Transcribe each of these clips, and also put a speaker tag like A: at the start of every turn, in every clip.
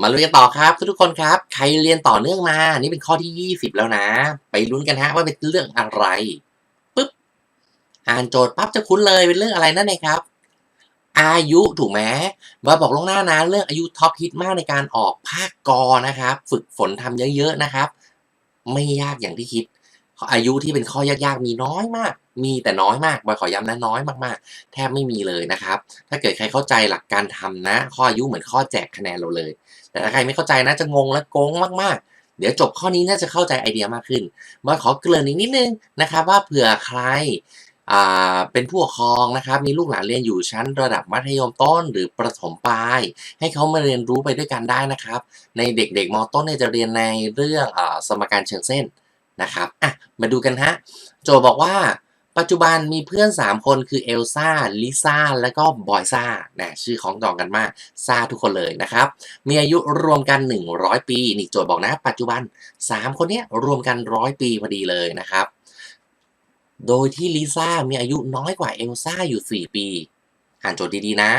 A: มาเรียนต่อครับทุกๆคนครับ ใครเรียนต่อเนื่องมา นี่เป็นข้อที่ 20 แล้วนะ ไปลุ้นกันฮะว่าเป็นเรื่องอะไรปึ๊บอ่านโจทย์ปั๊บจะคุ้นเลยเป็นเรื่องอะไรนั่นเองครับ อายุถูกไหมว่าบอกลวงหน้านะเรื่องอายุท็อปฮิตมากในการออกภาคกอนะครับ ฝึกฝนทำเยอะๆนะครับ ไม่ยากอย่างที่คิด อายุที่เป็นข้อยากๆมีน้อยมาก มีแต่น้อยมากบอยขอย้ำนะน้อยมากๆ แทบไม่มีเลยนะครับ ถ้าเกิดใครเข้าใจหลักการทำนะ ข้ออายุเหมือนข้อแจกคะแนนเราเลย แต่ถ้าใครไม่เข้าใจนะจะงงและโกงมากๆเดี๋ยวจบข้อนี้น่าจะเข้าใจไอเดียมากขึ้นบอยขอเกริ่นอีกนิดนึงนะครับว่าเผื่อใครเป็นผู้ปกครองนะครับ มีลูกหลานเรียนอยู่ชั้นระดับมัธยมต้นหรือประถมปลาย ให้เขามาเรียนรู้ไปด้วยกันได้นะครับ ในเด็กๆมต้นเนี่ยจะเรียนในเรื่องอสมการเชิงเส้น นะครับอะมาดูกันฮะ โจบอกว่าปัจจุบันมีเพื่อน 3 คนคือเอลซ่า ลิซ่า และก็บอยซ่านะชื่อของดองกันมากซ่าทุกคนเลยนะครับ มีอายุรวมกัน 100 ปี นี่โจทย์บอกนะ ปัจจุบัน 3 คนเนี้ยรวมกัน 100 ปีพอดีเลยนะครับ โดยที่ลิซ่ามีอายุน้อยกว่าเอลซ่าอยู่ 4 ปี อ่านโจทย์ดีๆนะ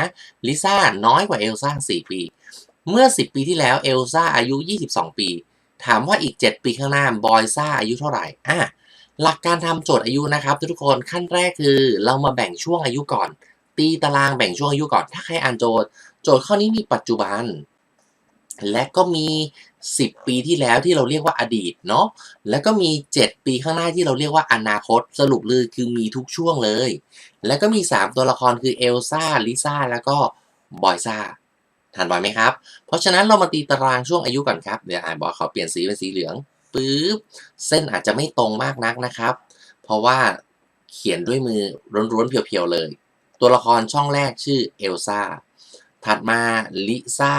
A: ลิซ่าน้อยกว่าเอลซ่า 4 ปี เมื่อ 10 ปีที่แล้วเอลซ่าอายุ 22 ปี ถามว่าอีก 7 ปีข้างหน้าบอยซ่าอายุเท่าไหร่อะหลักการทำโจทย์อายุนะครับ ทุกคนขั้นแรกคือ เรามาแบ่งช่วงอายุก่อน ตีตารางแบ่งช่วงอายุก่อน ถ้าใครอ่านโจทย์ โจทย์ข้อนี้มีปัจจุบัน และก็มี 10 ปีที่แล้วที่เราเรียกว่าอดีตเนาะแล้วก็มี 7 ปีข้างหน้าที่เราเรียกว่าอนาคตสรุปเลยคือมีทุกช่วงเลย แล้วก็มี 3 ตัวละครคือเอลซ่าลิซ่าแล้วก็บอยซ่า ทันบอยไหมครับ เพราะฉะนั้นเรามาตีตารางช่วงอายุก่อนครับ เดี๋ยวอ่านบอยขอเปลี่ยนสีเป็นสีเหลืองปึ๊บ เส้นอาจจะไม่ตรงมากนักนะครับ เพราะว่าเขียนด้วยมือร้วนๆเพียวๆเลย ตัวละครช่องแรกชื่อเอลซ่า ถัดมาลิซ่า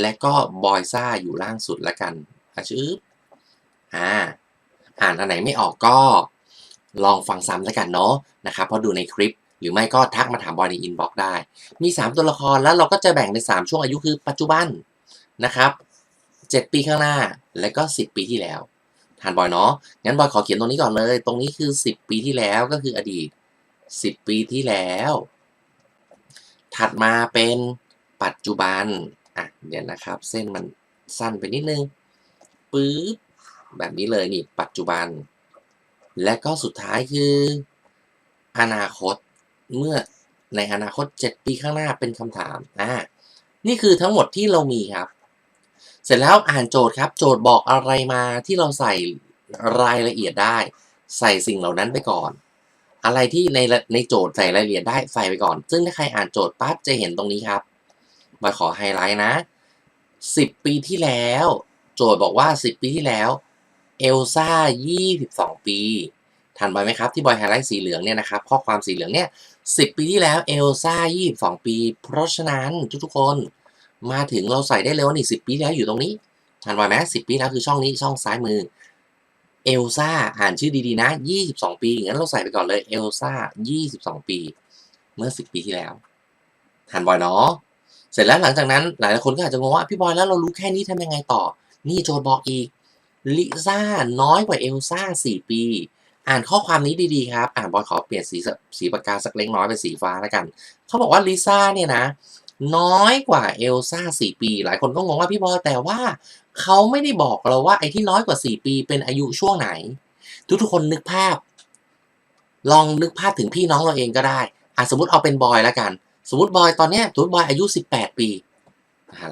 A: และก็บอยซ่าอยู่ล่างสุดละกันอาชื่ออ่า อ่านอันไหนไม่ออกก็ลองฟังซ้ำแล้วกันเนาะนะครับ เพราะดูในคลิป หรือไม่ก็ทักมาถามบอยในอินบ็อกซ์ได้ มี 3 ตัวละครแล้วเราก็จะแบ่งเป็น 3 ช่วงอายุคือปัจจุบันนะครับ 7 ปีข้างหน้าและก็ 10 ปีที่แล้วทานบอยเนาะงั้นบอยขอเขียนตรงนี้ก่อนเลย ตรงนี้คือ 10 ปีที่แล้วก็คืออดีต 10 ปีที่แล้ว ถัดมาเป็นปัจจุบันอะเดี๋ยวนะครับ เส้นมันสั้นไปนิดนึงปึ๊บแบบนี้เลยนี่ปัจจุบัน และก็สุดท้ายคือ อนาคต เมื่อในอนาคต 7 ปีข้างหน้าเป็นคำถามอ่านี่คือทั้งหมดที่เรามีครับ เสร็จแล้วอ่านโจทย์ครับ โจทย์บอกอะไรมาที่เราใส่รายละเอียดได้ ใส่สิ่งเหล่านั้นไปก่อน อะไรที่ในในโจทย์ใส่รายละเอียดได้ใส่ไปก่อน ซึ่งถ้าใครอ่านโจทย์ปั๊บจะเห็นตรงนี้ครับ มาขอไฮไลท์นะ 10 ปีที่แล้ว โจทย์บอกว่า 10 ปีที่แล้วเอลซ่า22 ปี ทันบอยไหมครับที่บอยไฮไลท์สีเหลืองเนี่ยนะครับข้อความสีเหลืองเนี่ย10ปีที่แล้วเอลซ่า22ปี เพราะฉะนั้นทุกๆคนมาถึงเราใส่ได้เลยว่านี่10ปีที่แล้วอยู่ตรงนี้ทันบอยไหม10ปีแล้วคือช่องนี้ช่องซ้ายมือเอลซ่าอ่านชื่อดีๆนะ 22 ปีงั้นเราใส่ไปก่อนเลยเอลซ่า22 ปี เมื่อ 10 ปีที่แล้วทันบอยเนาะเสร็จแล้วหลังจากนั้นหลายคนก็อาจจะงงว่าพี่บอยแล้วเรารู้แค่นี้ทำยังไงต่อ นี่โจทย์บอกอีกลิซ่าน้อยกว่าเอลซ่า4ปี อ่านข้อความนี้ดีๆครับ อ่านบอยขอเปลี่ยนสีสีปากกาสักเล็กน้อยเป็นสีฟ้าแล้วกัน เขาบอกว่าลิซ่าเนี่ยนะ น้อยกว่าเอลซ่า4ปี หลายคนก็งงว่าพี่บอยแต่ว่าเขาไม่ได้บอกเราว่าไอ้ที่น้อยกว่า 4 ปีเป็นอายุช่วงไหน ทุกๆคนนึกภาพ ลองนึกภาพถึงพี่น้องเราเองก็ได้อะสมมติเอาเป็นบอยแล้วกัน สมมติบอยตอนเนี้ยสมมติบอยอายุ 18 ปี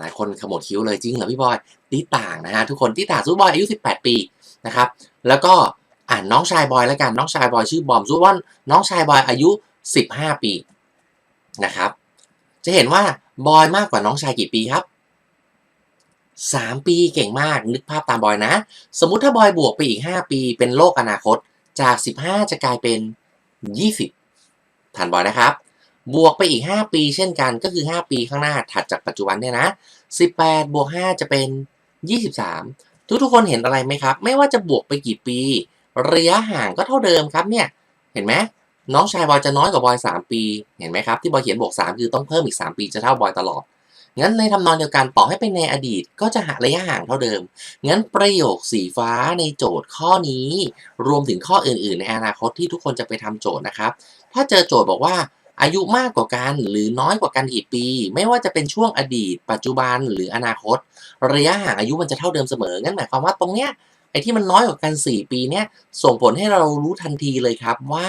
A: หลายคนขมวดคิ้วเลยจริงเหรอพี่บอยตีต่างนะฮะทุกคนตีต่างสมมติบอยอายุ 18 ปีนะครับ แล้วก็ อ่านน้องชายบอยแล้วกันน้องชายบอยชื่อบอมสมมติว่าน้องชายบอยอายุ 15 ปีนะครับ จะเห็นว่าบอยมากกว่าน้องชายกี่ปีครับ 3 ปีเก่งมากนึกภาพตามบอยนะ สมมุติถ้าบอยบวกไปอีก 5 ปีเป็นโลกอนาคตจาก 15 จะกลายเป็น 20ทันบอยนะครับ บวกไปอีก 5 ปีเช่นกันก็คือ 5 ปีข้างหน้าถัดจากปัจจุบันเนี่ยนะ 18 บวก 5 จะเป็น 23 ทุกทุกคนเห็นอะไรไหมครับ ไม่ว่าจะบวกไปกี่ปี ระยะห่างก็เท่าเดิมครับเนี่ย เห็นไหมน้องชายบอยจะน้อยกว่าบอย 3 ปี เห็นไหมครับ ที่บอยเขียนบวก 3 คือต้องเพิ่มอีก 3 ปีจะเท่าบอยตลอด งั้นในทำนองเดียวกันต่อให้เป็นในอดีตก็จะหาระยะห่างเท่าเดิม งั้นประโยคสีฟ้าในโจทย์ข้อนี้ รวมถึงข้ออื่น ๆ ในอนาคตที่ทุกคนจะไปทำโจทย์นะครับ ถ้าเจอโจทย์บอกว่าอายุมากกว่ากันหรือน้อยกว่ากันกี่ปี ไม่ว่าจะเป็นช่วงอดีต ปัจจุบันหรืออนาคต ระยะห่างอายุมันจะเท่าเดิมเสมอ งั้นหมายความว่าตรงเนี้ย ไอ้ที่มันน้อยกว่ากัน 4 ปีเนี่ยส่งผลให้เรารู้ทันทีเลยครับว่า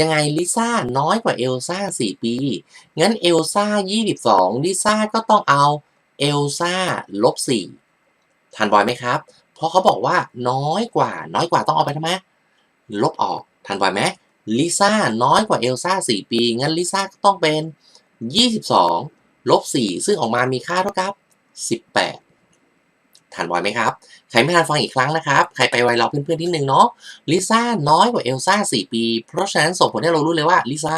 A: ยังไงลิซ่าน้อยกว่าเอลซ่า4 ปี งั้นเอลซ่า22ลิซ่าก็ต้องเอาเอลซ่าลบ4ทันบอยไหมครับ เพราะเขาบอกว่าน้อยกว่า น้อยกว่าต้องเอาไปทำไมลบออกทันบอยไหมลิซ่าน้อยกว่าเอลซ่า4ปี งั้นลิซ่าก็ต้องเป็น 22ลบ4ซึ่งออกมามีค่าเท่ากับ 18 ทันบอยไหมครับ ใครไม่ทันฟังอีกครั้งนะครับ ใครไปไวเราเพื่อนๆที่หนึ่งเนาะ ลิซ่าน้อยกว่าเอลซ่า4ปี เพราะฉะนั้นส่งผลให้เรารู้เลยว่าลิซ่า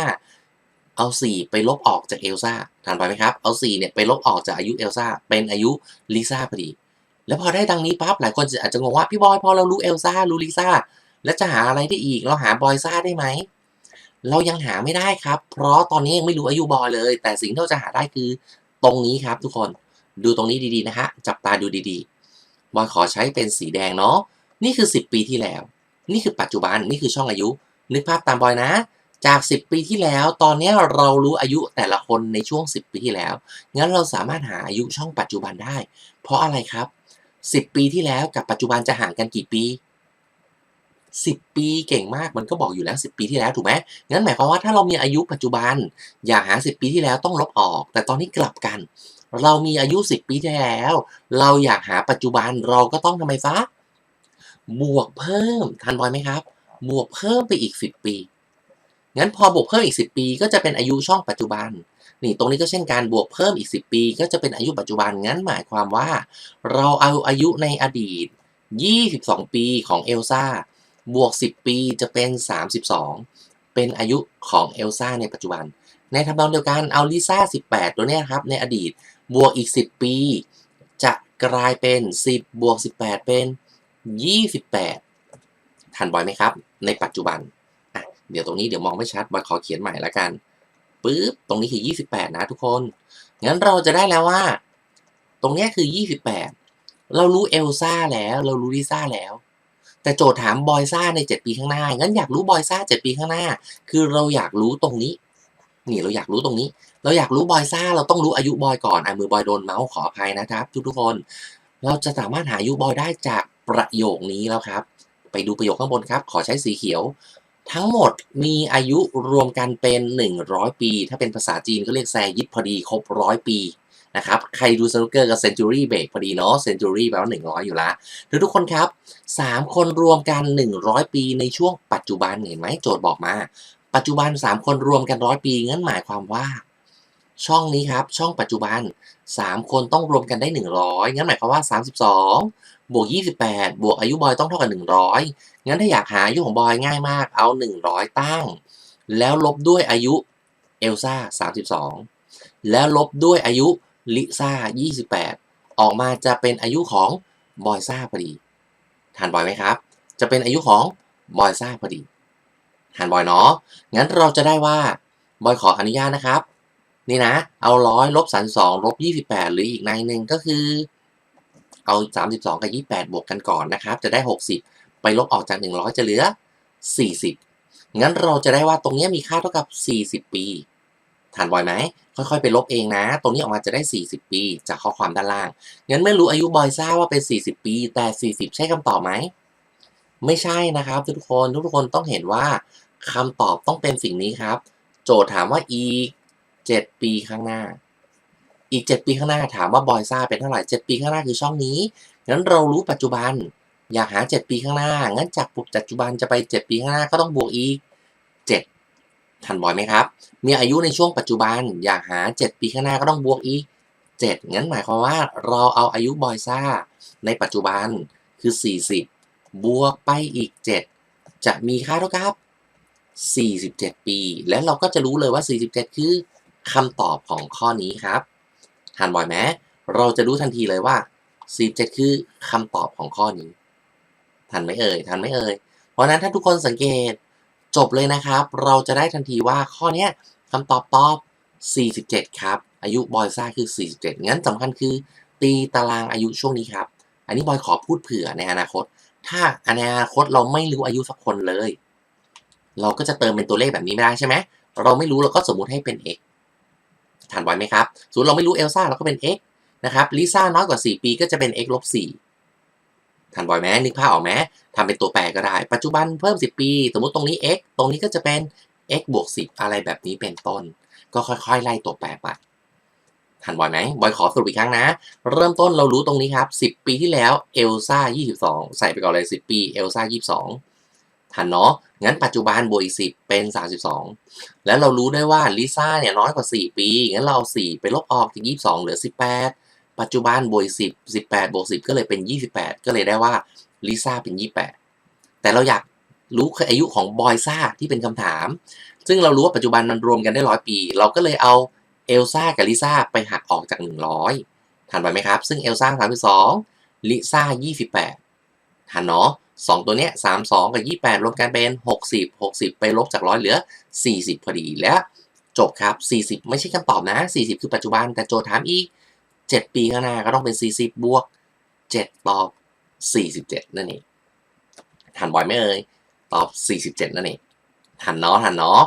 A: เอา 4 ไปลบออกจากเอลซ่าทันบอยไหมครับ เอา 4 เนี่ยไปลบออกจากอายุเอลซ่าเป็นอายุลิซ่าพอดี แล้วพอได้ดังนี้ปั๊บหลายคนอาจจะงงว่าพี่บอยพอเรารู้เอลซ่ารู้ลิซ่าแล้วจะหาอะไรได้อีก เราหาบอยซ่าได้ไหม เรายังหาไม่ได้ครับ เพราะตอนนี้ยังไม่รู้อายุบอยเลย แต่สิ่งที่เราจะหาได้คือตรงนี้ครับทุกคน ดูตรงนี้ดีๆนะฮะ จับตาดูดีๆ บอยขอใช้เป็นสีแดงเนาะนี่คือ 10 ปีที่แล้ว นี่คือปัจจุบันนี่คือช่องอายุ นึกภาพตามบอยนะ จาก 10 ปีที่แล้ว ตอนนี้เรารู้อายุแต่ละคนในช่วง 10 ปีที่แล้ว งั้นเราสามารถหาอายุช่องปัจจุบันได้ เพราะอะไรครับ 10 ปีที่แล้วกับปัจจุบันจะห่างกันกี่ปี10 ปีเก่งมากมันก็บอกอยู่แล้ว 10 ปีที่แล้วถูกไหมงั้นหมายความว่าถ้าเรามีอายุปัจจุบัน อยากหา 10 ปีที่แล้วต้องลบออก แต่ตอนนี้กลับกัน เรามีอายุ 10 ปีที่แล้ว เราอยากหาปัจจุบันเราก็ต้องทำไมซะ บวกเพิ่มทันบอยไหมครับ บวกเพิ่มไปอีก 10 ปี งั้นพอบวกเพิ่มอีก 10 ปี ก็จะเป็นอายุช่องปัจจุบัน นี่ตรงนี้ก็เช่นการบวกเพิ่มอีก 10 ปี ก็จะเป็นอายุปัจจุบัน งั้นหมายความว่า เราเอาอายุในอดีต 22 ปีของเอลซ่า บวก 10 ปีจะเป็น 32 เป็นอายุของเอลซ่าในปัจจุบัน ในทำนองเดียวกันเอาลิซ่า18 ตัวเนี้ยครับ ในอดีตบวกอีก 10 ปี จะกลายเป็น 10 บวก 18 เป็น 28 ทันบอยไหมครับ ในปัจจุบันอะเดี๋ยวตรงนี้เดี๋ยวมองไม่ชัดบอยขอเขียนใหม่ละกันปึ๊บตรงนี้คือ 28 นะทุกคน งั้นเราจะได้แล้วว่า ตรงนี้คือ 28 เรารู้เอลซ่าแล้ว เรารู้ลิซ่าแล้ว แต่โจทย์ถามบอยซ่าใน 7 ปีข้างหน้า งั้นอยากรู้บอยซ่า 7 ปีข้างหน้า คือเราอยากรู้ตรงนี้ นี่เราอยากรู้ตรงนี้ เราอยากรู้บอยซ่า เราต้องรู้อายุบอยก่อนอะมือบอยโดนเมาส์ขออภัยนะครับ ทุกๆคน เราจะสามารถหาอายุบอยได้จากประโยคนี้แล้วครับ ไปดูประโยคข้างบนครับ ขอใช้สีเขียว ทั้งหมดมีอายุรวมกันเป็น 100 ปี ถ้าเป็นภาษาจีนก็เรียกแซยิดพอดีครบร้อยปีนะครับ ใครดูสนุกเกอร์กับเซนจูรี่เบรกพอดีเนาะเซนจูรี่แปลว่า 100 อยู่ละทุกทุกคนครับ 3 คนรวมกัน 100 ปีในช่วงปัจจุบันเห็นไหมโจทย์บอกมา ปัจจุบัน 3 คนรวมกันร้อยปีงั้นหมายความว่า ช่องนี้ครับช่องปัจจุบัน 3 คนต้องรวมกันได้ 100 งั้นหมายความว่า 32 บวก 28 บวกอายุบอยต้องเท่ากับ 100 งั้นถ้าอยากหาอายุของบอยง่ายมากเอา 100 ตั้ง แล้วลบด้วยอายุเอลซ่า32 แล้วลบด้วยอายุลิซ่า28 ออกมาจะเป็นอายุของบอยซ่าพอดีทันบอยไหมครับ จะเป็นอายุของบอยซ่าพอดี ทันบอยเนาะ งั้นเราจะได้ว่า บอยขออนุญาตนะครับ นี่นะ เอาร้อยลบสามสองลบยี่สิบแปดหรืออีกในหนึ่งก็คือ เอาสามสิบสองกับยี่แปดบวกกันก่อนนะครับ จะได้หกสิบไปลบออกจากหนึ่งร้อยจะเหลือสี่สิบงั้นเราจะได้ว่าตรงนี้มีค่าเท่ากับสี่สิบปีทันบอยไหม ค่อยๆ ไปลบเองนะ ตรงนี้ออกมาจะได้ 40 ปี จากข้อความด้านล่าง งั้นเมื่อรู้อายุบอยซ่าบว่าเป็น 40 ปี แต่ 40 ใช่คำตอบไหม ไม่ใช่นะครับ ทุกคน ทุกคนต้องเห็นว่า คำตอบต้องเป็นสิ่งนี้ครับ โจทย์ถามว่าอีก7ปีข้างหน้า อีก 7 ปีข้างหน้าถามว่าบอยซ่าเป็นเท่าไหร่ 7 ปีข้างหน้าคือช่องนี้ งั้นเรารู้ปัจจุบัน อยากหา 7 ปีข้างหน้า งั้นจากปัจจุบันจะไป 7 ปีข้างหน้าก็ต้องบวกอีก 7 ทันบอยไหมครับ มีอายุในช่วงปัจจุบัน อยากหา 7 ปีข้างหน้าก็ต้องบวกอีก 7 งั้นหมายความว่าเราเอาอายุบอยซ่าในปัจจุบันคือ 40 บวกไปอีก 7 จะมีค่าเท่ากับ 47 ปี แล้วเราก็จะรู้เลยว่า 47 คือคำตอบของข้อนี้ครับทันบอยไหมเราจะรู้ทันทีเลยว่า 47 คือคำตอบของข้อนี้ทันไหมเอ่ยทันไหมเอ่ยเพราะนั้นถ้าทุกคนสังเกตจบเลยนะครับ เราจะได้ทันทีว่าข้อนี้คำตอบตอบ 47 ครับ อายุบอยซ่าคือ 47 งั้นสำคัญคือ ตีตารางอายุช่วงนี้ครับ อันนี้บอยขอพูดเผื่อในอนาคต ถ้าในอนาคตเราไม่รู้อายุสักคนเลย เราก็จะเติมเป็นตัวเลขแบบนี้ไม่ได้ใช่ไหมเราไม่รู้เราก็สมมุติให้เป็น x ทันไว้ไหมครับสมมติเราไม่รู้เอลซ่าเราก็เป็น x นะครับลิซ่าน้อยกว่า 4 ปีก็จะเป็น x ลบ4ทันบ่อยไหมนึกภาพออกไหมทำเป็นตัวแปรก็ได้ ปัจจุบันเพิ่ม 10 ปี สมมติตรงนี้ x ตรงนี้ก็จะเป็น x บวก10 อะไรแบบนี้เป็นต้น ก็ค่อยๆ ไล่ตัวแปรไปทันบอยไหมบอยขอสรุปอีกครั้งนะ เริ่มต้นเรารู้ตรงนี้ครับ 10 ปีที่แล้วเอลซ่า22 ใส่ไปก่อนเลย 10 ปีเอลซ่า22 ทันเนาะ งั้นปัจจุบันบวกอีก 10 เป็น 32 แล้วเรารู้ได้ว่าลิซ่าเนี่ยน้อยกว่า 4 ปี งั้นเราเอา4 ไปลบออกจาก 22 เหลือ 18 ปัจจุบันบวกอีก10 18บวก10 ก็เลยเป็น 28 ก็เลยได้ว่าลิซ่าเป็น 28 แต่เราอยากรู้อายุของบอยซ่าที่เป็นคำถาม ซึ่งเรารู้ว่าปัจจุบันมันรวมกันได้ร้อยปี เราก็เลยเอาเอลซ่ากับลิซ่าไปหักออกจาก 100 ทันไปไหมครับ ซึ่งเอลซ่า32ลิซ่า28 ทันเนาะ สองตัวเนี้ย32กับ 28รวมกันเป็น 60 60 ไปลบจากร้อยเหลือ 40 พอดีแล้วจบครับ 40 ไม่ใช่คำตอบนะ 40 คือปัจจุบันแต่โจทย์ถามอีก 7 ปีข้างหน้าก็ต้องเป็น 40 บวก 7 ตอบ 47 นั่นเองทันบ่อยไหมเอ่ยตอบ 47 นั่นเองทันเนาะทันเนาะ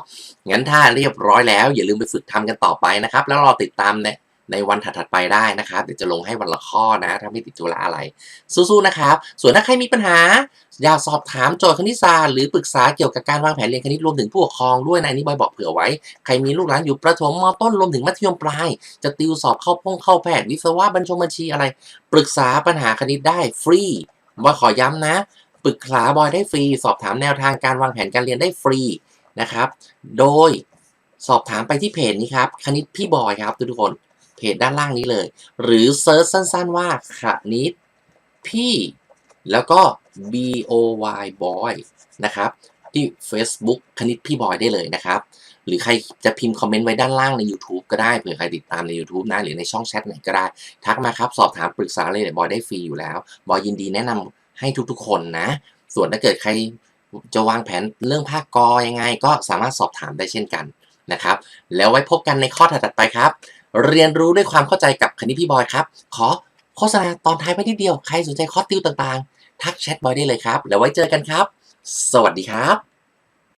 A: งั้นถ้าเรียบร้อยแล้ว อย่าลืมไปฝึกทำกันต่อไปนะครับ แล้วรอติดตามใน ในวันถัดๆไปได้นะครับ เดี๋ยวจะลงให้วันละข้อนะ ถ้าไม่ติดธุระอะไร สู้ๆนะครับ ส่วนถ้าใครมีปัญหา อยากสอบถามโจทย์คณิตศาสตร์หรือปรึกษาเกี่ยวกับการวางแผนเรียนคณิตรวมถึงผู้ปกครองด้วยนะอันนี่บอยบอกเผื่อไว้ ใครมีลูกหลานอยู่ประถมมต้นรวมถึงมัธยมปลาย จะติวสอบเข้าพงเข้าแพทย์วิศวะบัญชงบัญชีอะไร ปรึกษาปัญหาคณิตได้ฟรีบอยขอย้ำนะ ปรึกษาบอยได้ฟรี สอบถามแนวทางการวางแผนการเรียนได้ฟรีนะครับ โดยสอบถามไปที่เพจนี้ครับ คณิตพี่บอยครับทุกคน เพจด้านล่างนี้เลย หรือเซิร์ชสั้นๆว่าคณิตพี่ แล้วก็ B O Y Boy นะครับ ที่ Facebook คณิตพี่บอยได้เลยนะครับ หรือใครจะพิมพ์คอมเมนต์ไว้ด้านล่างใน YouTube ก็ได้เผื่อใครติดตามใน YouTube นะ หรือในช่องแชทไหนก็ได้ ทักมาครับ สอบถามปรึกษาเลยเดี๋ยวบอยได้ฟรีอยู่แล้ว บอยยินดีแนะนำให้ทุกๆคนนะ ส่วนถ้าเกิดใครจะวางแผนเรื่องภาคกอยังไง ก็สามารถสอบถามได้เช่นกันนะครับ แล้วไว้พบกันในข้อถัดไปครับ เรียนรู้ด้วยความเข้าใจกับคณิตพี่บอยครับ ขอโฆษณาตอนท้ายไว้นิดเดียว ใครสนใจคอร์สติวต่างๆ ทักแชทบอยได้เลยครับ แล้วไว้เจอกันครับ สวัสดีครับ